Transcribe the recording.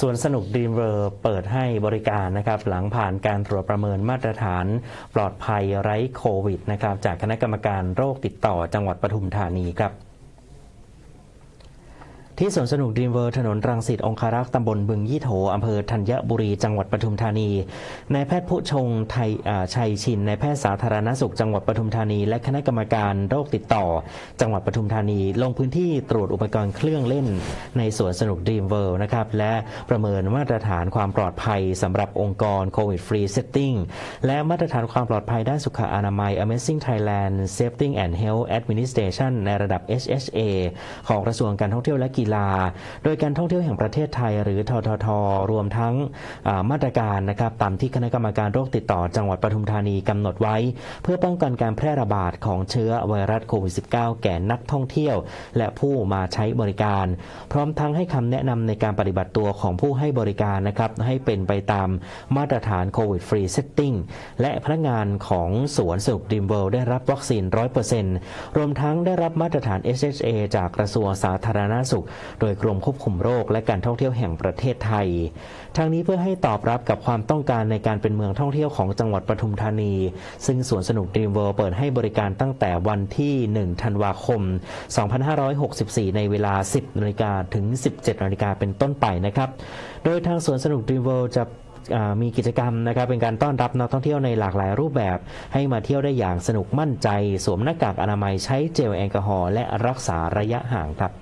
สวนสนุกดีมเวอร์เปิดให้บริการนะครับหลังผ่านการตรวจประเมินมาตรฐานปลอดภัยไร้โควิดนะครับจากคณะกรรมการโรคติดต่อจังหวัดปทุมธานีครับ ที่สวนสนุกดีมเวอร์ถนนรังสิตองคารักษ์ตำบลบึงยี่โถอำเภอธัญบุรี จังหวัดปทุมธานี นายแพทย์ผู้ชงไทยชัยชิน นายแพทย์สาธารณสุข จังหวัดปทุมธานี และคณะกรรมการโรคติดต่อ จังหวัดปทุมธานี ลงพื้นที่ตรวจอุปกรณ์เครื่องเล่น ในสวนสนุกดีมเวิลด์นะครับ และประเมินมาตรฐานความปลอดภัยสำหรับองค์กรโควิดฟรีเซตติ้งและมาตรฐานความปลอดภัยด้านสุขอนามัย Amazing Thailand Safety and Health Administration ในระดับ HHA ของกระทรวงการท่องเที่ยวและกีฬาโดยการท่องเที่ยวแห่งประเทศไทย หรือททท รวมทั้งมาตรการนะครับตามที่คณะกรรมการโรคติดต่อจังหวัดปทุมธานีกำหนดไว้ เพื่อป้องกันการแพร่ระบาดของเชื้อไวรัสโควิด -19 แก่นักท่องเที่ยว และผู้มาใช้บริการ พร้อมทั้งให้คำแนะนำในการปฏิบัติตัวของผู้ให้บริการนะครับให้เป็นไปตามมาตรฐานโควิดฟรีเซตติ้งและพนักงานของสวนสนุกดิมเบิลได้รับวัคซีน 100%รวมทั้งได้รับมาตรฐาน SHA จากกระทรวงสาธารณสุขโดยกรมควบคุมโรคและการท่องเที่ยวแห่งประเทศไทยทางนี้เพื่อให้ตอบรับกับความต้องการในการเป็นเมืองท่องเที่ยวของจังหวัดปทุมธานี ซึ่งสวนสนุกดีมเวิลด์เปิดให้บริการตั้งแต่วันที่ 1 ธันวาคม 2564 ในเวลา 10นาฬิกาถึง 17นาฬิกาเป็นต้นไปนะครับ โดยทางสวนสนุกดีมเวิลด์จะมีกิจกรรมนะครับเป็นการต้อนรับนักท่องเที่ยวในหลากหลายรูปแบบ ให้มาเที่ยวได้อย่างสนุกมั่นใจ สวมหน้ากากอนามัยใช้เจลแอลกอฮอล์และรักษาระยะห่างครับ